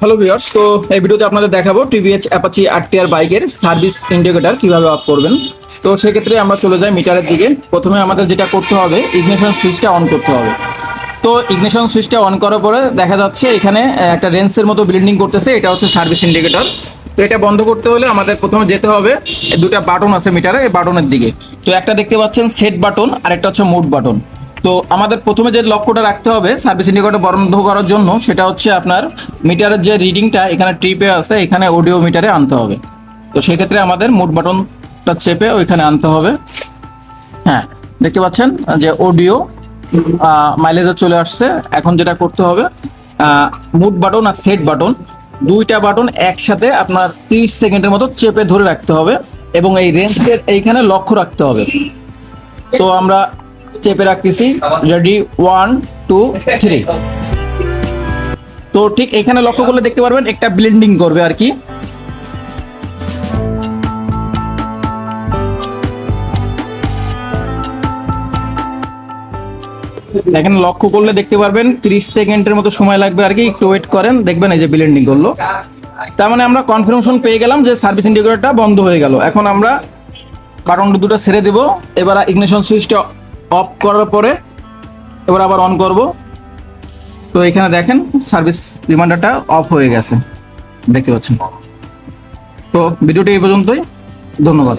Hello viewers তো এই ভিডিওতে আপনাদের দেখাবো টিভিএচ অ্যাপাচি আরটিআর বাইকের সার্ভিস ইন্ডিকেটর কীভাবে অফ করবেন। তো সেক্ষেত্রে আমরা চলে যাই মিটারের দিকে। প্রথমে আমাদের যেটা করতে হবে ইগনিশন সুইচটা অন করতে হবে। তো ইগনিশন সুইচটা অন করার পরে দেখা যাচ্ছে এখানে একটা রেন্সের মতো ব্লিন্ডিং করতেছে, এটা হচ্ছে সার্ভিস ইন্ডিকেটর তো এটা বন্ধ করতে হলে আমাদের প্রথমে যেতে হবে, দুটা বাটন আছে মিটারে এই বাটনের দিকে। তো একটা দেখতে পাচ্ছেন সেট বাটন আর একটা হচ্ছে মুড বাটন তো আমাদের প্রথমে যে লক্ষ্যটা রাখতে হবে সার্ভিস ইন্ডিকেটর বন্ধ করার জন্য, সেটা হচ্ছে আপনার মিটারের যে রিডিংটা এখানে ট্রিপে আছে, এখানে অডিও মিটারে আনতে হবে। তো সেক্ষেত্রে আমাদের মুড বাটনটা চেপে ওইখানে আনতে হবে। হ্যাঁ দেখতে পাচ্ছেন যে অডিও মাইলেজে চলে আসছে। এখন যেটা করতে হবে মুড বাটন আর সেট বাটন দুইটা বাটন একসাথে আপনার 30 সেকেন্ডের মতো চেপে ধরে রাখতে হবে এবং এই রেঞ্জের এইখানে লক্ষ্য রাখতে হবে। তো আমরা চেপে রাখতেছি। রেডি ওয়ান টু থ্রি তো ঠিক এখানে লক্ষ্য করলে দেখতে পারবেন, একটা ব্লেন্ডিং করবে আর কি। এখানে লক্ষ্য করলে দেখতে পারবেন 30 সেকেন্ডের মতো সময় লাগবে আর কি। একটু ওয়েট করেন, দেখবেন এই যে ব্লেন্ডিং করল। তার মানে আমরা কনফার্মেশন পেয়ে গেলাম যে সার্ভিস ইন্ডিকেটরটা বন্ধ হয়ে গেল। এখন আমরা বাটন দুটো ছেড়ে দেব। এবার ইগনিশন সুইচটা অফ করার পরে এবার আবার অন করব। তো এখানে দেখেন সার্ভিস রিমাইন্ডারটা অফ হয়ে গেছে। দেখতে পাচ্ছেন। তো ভিডিওটি এই পর্যন্তই। ধন্যবাদ।